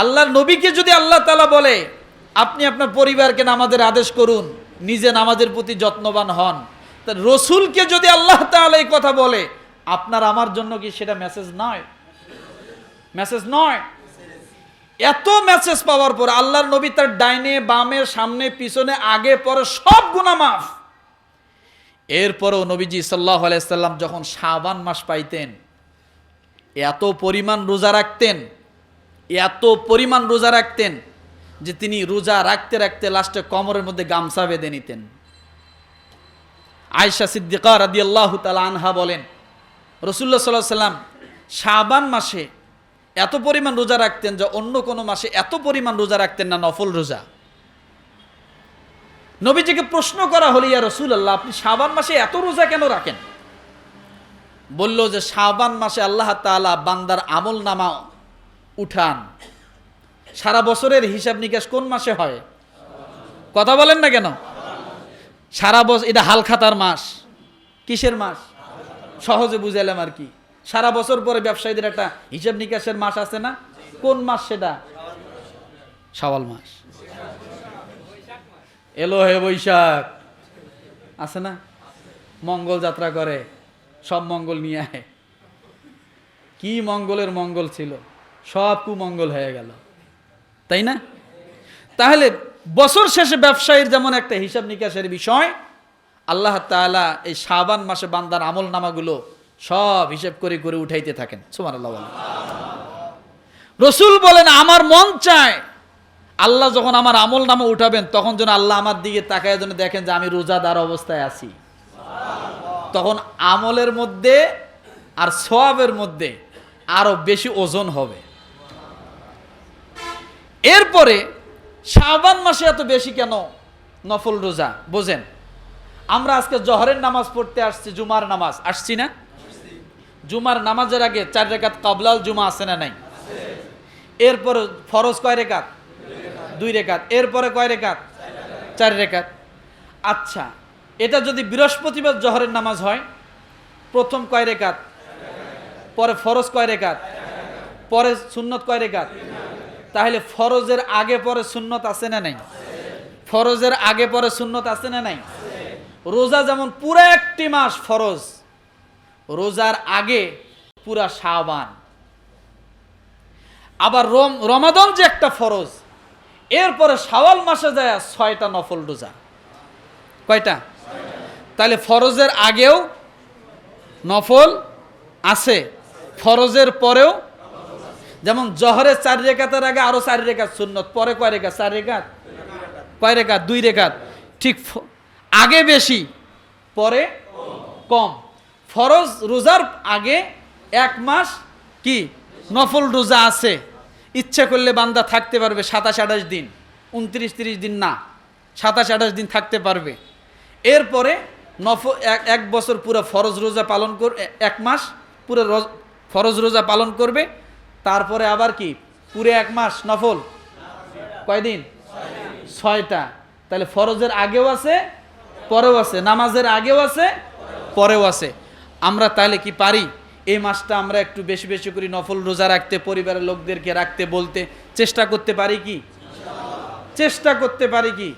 আল্লাহর নবীকে যদি আল্লাহ তালা বলে, আপনি আপনার পরিবারকে নামাজের আদেশ করুন, নিজে নামাজের প্রতি যত্নবান হন, তা রসুলকে যদি আল্লাহ তাআলা এই কথা বলে, আপনার আমার জন্য কি সেটা মেসেজ নয়? মেসেজ নয়। এত মেসেজ পাওয়ার পর আল্লাহর নবী তার ডাইনে, বামে, সামনে, পিছনে, আগে, পরে সব গুণা মাফ। এরপরও নবীজি সাল্লাহ আলাইসাল্লাম যখন শাবান মাস পাইতেন, এত পরিমাণ রোজা রাখতেন এত পরিমাণ রোজা রাখতেন যে তিনি রোজা রাখতে রাখতে লাস্টে কমরের মধ্যে গামছা বেঁধে নিতেন। আয়সা সিদ্দিকা রাদি আল্লাহ তালা আনহা বলেন রসুল্লাহ সাল্লাহ সাল্লাম শাবান মাসে এত পরিমাণ রোজা রাখতেন যে অন্য কোনো মাসে এত পরিমাণ রোজা রাখতেন না নফল রোজা। নবীজিকে প্রশ্ন করা হলো, ইয়া রসুল আল্লাহ আপনি শাবান মাসে এত রোজা কেন রাখেন? বলল যে, শাবান মাসে আল্লাহ তাআলা বান্দার আমল নামা উঠান। সারা বছরের হিসাব নিকাশ কোন মাসে হয়? কথা বলেন না কেন? সারা বছর এটা হালখাতার মাস। কিসের মাস? সহজে বুঝাইলাম আর কি। সারা বছর পরে ব্যবসায়ীদের একটা হিসাব নিকাশের মাস আছে না? কোন মাস সেটা? শাওয়াল মাস। এলো হে বৈশাখ। আছে না? মঙ্গল যাত্রা করে। সব মঙ্গল নিয়ে আয়। কি মঙ্গলের মঙ্গল ছিল? সব কুমঙ্গল হয়ে গেল। তাই না? তাহলে বছর শেষে ব্যবসায়ীর যেমন একটা হিসাব নিকাশের বিষয়, আল্লাহ তাআলা এই শাবান মাসে বান্দার আমল নামাগুলো সব হিসাব করে করে উঠাইতে থাকেন। সুমান রসুল বলেন, আমার মন চায় আল্লাহ যখন আমার আমল নামা উঠাবেন, তখন যেন আল্লাহ আমার দিকে তাকায়, যেন দেখেন যে আমি রোজাদার অবস্থায় আছি। তখন আমলের মধ্যে আর সোয়াবের মধ্যে আরও বেশি ওজন হবে। এরপরে শাবান মাসে এত বেশি কেন নফল রোজা? বোঝেন। আমরা আজকে জহরের নামাজ পড়তে আসছি, জুমার নামাজ। আসছি না? জুমার নামাজের আগে চার রেখাত কাবলাল জুমা আছে না নাই? এরপরে ফরজ কয় রেখাত? দুই রেখাত। এরপরে কয় রেখাত? চার রেখাত। আচ্ছা এটা যদি বৃহস্পতিবার জহরের নামাজ হয়, প্রথম কয় রেখাত? পরে ফরজ কয় রেখাত? পরে সুন্নত কয় রেখাত? তাহলে ফরজের আগে পরে সুন্নত আছে না নাই? ফরজের আগে পরে সুন্নত আছে না নাই? রোজা যেমন পুরো একটি মাস ফরজ, রোজার আগে পুরা শাবান। আবার রম, রমাদন যে একটা ফরজ, এরপরে শাওয়াল মাসে যায় ছয়টা নফল রোজা। কয়টা? তাহলে ফরজের আগেও নফল আছে, ফরজের পরেও যেমন জহরের চার রেখাতের আগে আরও চার রেখাত সুন্নত, পরে কয় রেখা চার রেখাত? কয় রেখাত? দুই রেখাত। ঠিক আগে বেশি, পরে কম। ফরজ রোজার আগে এক মাস কি? নফল রোজা আছে। ইচ্ছা করলে বান্দা থাকতে পারবে সাতাশ আঠাশ দিন। উনত্রিশ তিরিশ দিন না। সাতাশ আঠাশ দিন থাকতে পারবে। এরপরে নফ এক- বছর পুরো ফরজ রোজা পালন কর এক মাস পুরো রোজ- ফরজ রোজা পালন করবে। তারপরে আবার কি? পুরে এক মাস নফল? কয়দিন? ছয়টা। তাহলে ফরজের আগেও আছে, পরেও আছে। নামাজের আগেও আছে, পরেও আছে। আমরা তাহলে কি পারি? এই মাসটা আমরা একটু বেশি বেশি করে নফল রোজা রাখতে, পরিবারের লোকদেরকে রাখতে, বলতে চেষ্টা করতে পারি কি? চেষ্টা করতে পারি কি?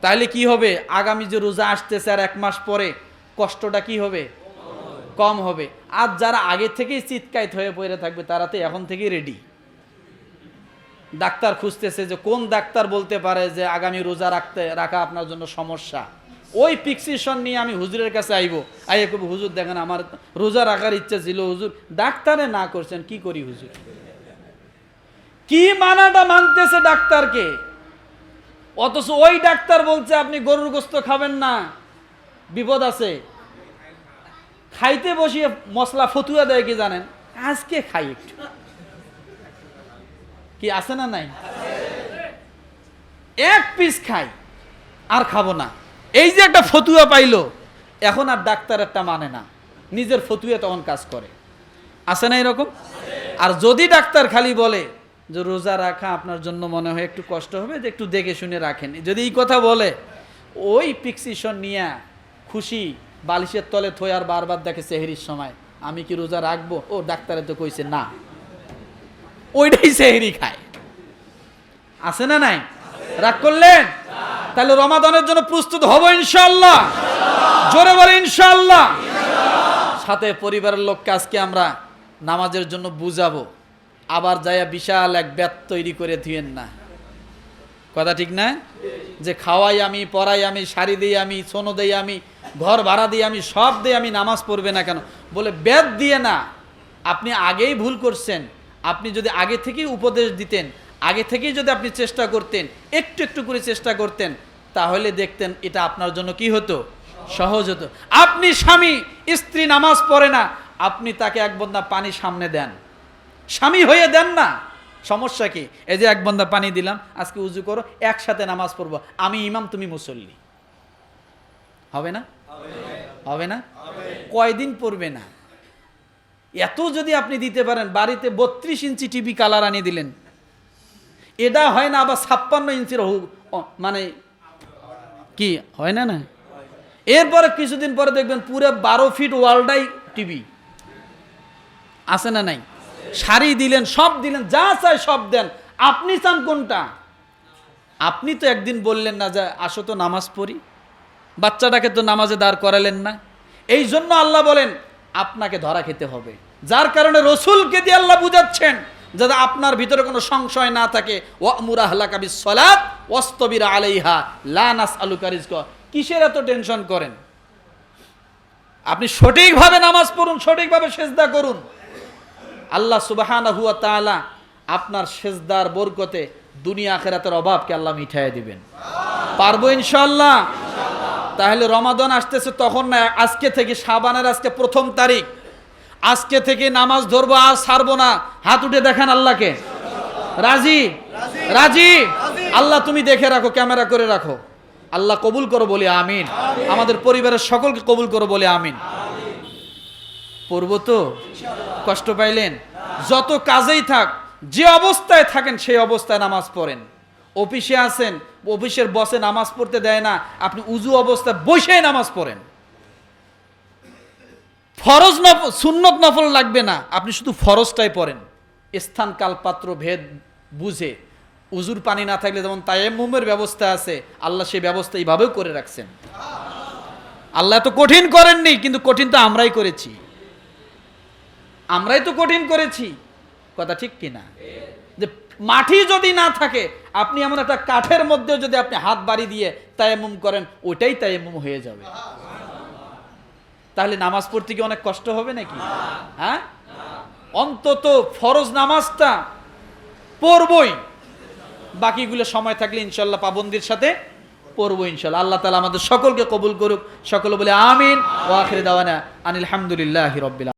তাহলে কি হবে? আগামী যে রোজা আসতেছে আর এক মাস পরে, কষ্টটা কি হবে? কম হবে। আর যারা আগে থেকেই চিৎকাইত হয়ে পড়ে থাকবে, তারা তো এখন থেকেই রেডি ডাক্তার খুঁজতেছে যে কোন ডাক্তার বলতে পারে যে আগামী রোজা রাখতে, রাখা আপনার জন্য সমস্যা। ওই পিক্সিশন নিয়ে আমি হুজুরের কাছে আইব। আইয়ে কব হুজুর, দেখেন আমার রোজা রাখার ইচ্ছা ছিল, হুজুর, ডাক্তারে না করছেন, কি করি হুজুর? কি মানাটা মানতেছে ডাক্তারকে? অথচ ওই ডাক্তার বলছে, আপনি গরুর গোস্ত খাবেন না। বিপদ আছে। খাইতে বসিয়ে মশলা ফতুয়া দেয় কি জানেন? আজকে খাই একটু। কি আছে না নাই? এক পিস খাই, আর খাব না। এই যে একটা ফতুয়া পাইলো, এখন আর ডাক্তার একটা মানে না। নিজের ফতুয়া তখন কাজ করে। আছে না এরকম? আর যদি ডাক্তার খালি বলে যে রোজা রাখা আপনার জন্য মনে হয় একটু কষ্ট হবে, যে একটু দেখে শুনে রাখেন। যদি এই কথা বলে, ওই পিক্সিশন নিয়ে খুশি বালিশের তলে থই আর বারবার দেখে সেহেরির সময়। আমি কি রোজা রাখব? ও ডাক্তারে তো কইছে, না। ওইটাই সেহেরি খায়। আছে না নাই? রাগ করলেন? তাহলে রমাদানের জন্য প্রস্তুত হব ইনশাল্লাহ জোরে বলে ইনশাল্লাহ সাথে পরিবারের লোককে আজকে আমরা নামাজের জন্য বুঝাবো। আবার যাইয়া বিশাল এক ব্যাত তৈরি করে ধুয়েন না। কথা ঠিক না? যে খাওয়াই আমি, পড়াই আমি, শাড়ি দিই আমি, সোনো দেই আমি, ঘর ভাড়া দিই আমি, সব দিই আমি নামাজ পড়বে না কেন? বলে, বেদ দিয়ে না। আপনি আগেই ভুল করছেন। আপনি যদি আগে থেকেই উপদেশ দিতেন, আগে থেকেই যদি আপনি চেষ্টা করতেন, একটু একটু করে চেষ্টা করতেন, তাহলে দেখতেন এটা আপনার জন্য কি হতো? সহজ হতো। আপনি স্বামী, স্ত্রী নামাজ পড়ে না, আপনি তাকে এক বন্দা পানি সামনে দেন। স্বামী হয়ে দেন না। সমস্যা কি? এই যে এক বন্দা পানি দিলাম আজকে উজু করো একসাথে নামাজ পড়ব। আমি ইমাম তুমি মুসল্লি। হবে না? হবে না? কয়দিন পড়বে না? এত যদি আপনি দিতে পারেন বাড়িতে বত্রিশ ইঞ্চি টিভি কালার আনিয়ে দিলেন। এটা হয় না আবার ছাপ্পান্ন ইঞ্চির হু- ও, মানে কি? হয় না না? এরপরে কিছুদিন পরে দেখবেন পুরো বারো ফিট ওয়ার্ল্ডাই টিভি আছে না নাই? শাড়ি দিলেন, সব দিলেন, যা চাই সব দেন। আপনি চান কোনটা? আপনি তো একদিন বললেন না যে আসো তো নামাজ পড়ি। বাচ্চাটাকে তো নামাজে দাঁড় করালেন না। এই জন্য আল্লাহ বলেন, আপনাকে ধরা খেতে হবে। যার কারণে রসুলকে দিয়ে আল্লাহ বুঝাচ্ছেন যাতে আপনার ভিতরে কোনো সংশয় না থাকে। ওয়ামুরা সলাত ওয়াস্তবির আলাইহা লানাস আলু কারিজক কিসের এত টেনশন করেন? আপনি সঠিকভাবে নামাজ পড়ুন, সঠিকভাবে সেজদা করুন। আল্লাহ সুবাহানা হুয়া তাআলা আপনার সেজদার বরকতে দুনিয়া আখেরাতের অভাবকে আল্লাহ মিঠাই দিবেন। পারব ইনশাল্লাহ তাহলে রমাদান আসতেছে তখন না, আজকে থেকে সাবানের আজকে প্রথম তারিখ। আজকে থেকে নামাজ ধরবো, আর ছাড়বো না। হাত উঠে দেখান আল্লাহকে। রাজি? রাজি? আল্লাহ তুমি দেখে রাখো, ক্যামেরা করে রাখো। আল্লাহ কবুল করো বলে আমিন। আমাদের পরিবারের সকলকে কবুল করো বলে আমিন। পড়ব তো? কষ্ট পাইলেন? যত কাজেই থাক, যে অবস্থায় থাকেন, সেই অবস্থায় নামাজ পড়েন। অফিসে আছেন, অফিসের বসে নামাজ পড়তে দেয় না, আপনি উজু অবস্থায় বসে নামাজ পড়েন। ফরজ নফ, সুন্নত নফল লাগবে না, আপনি শুধু ফরজটাই পড়েন। স্থান কাল পাত্র ভেদ বুঝে। উজুর পানি না থাকলে যেমন তায়েমুমের ব্যবস্থা আছে, আল্লাহ সেই ব্যবস্থা এইভাবেও করে রাখছেন। আল্লাহ তো কঠিন করেননি, কিন্তু কঠিন তো আমরাই করেছি। আমরাই তো কঠিন করেছি। কথা ঠিক কিনা যে মাটি যদি না থাকে, আপনি এমন একটা কাঠের মধ্যে যদি আপনি হাত বাড়ি দিয়ে তায়াম্মুম করেন ওটাই তায়াম্মুম হয়ে যাবে। তাহলে নামাজ পড়তে কি অনেক কষ্ট হবে নাকি? হ্যাঁ? অন্তত ফরজ নামাজটা পড়বই। বাকিগুলো সময় থাকলে ইনশাল্লাহ পাবন্দির সাথে পড়ব ইনশাল্লাহ। আল্লাহ তালা আমাদের সকলকে কবুল করুক। সকলে বলে আমিন। ও আখরে দাওয়ানা আনিল হামদুলিল্লাহ রব্বিল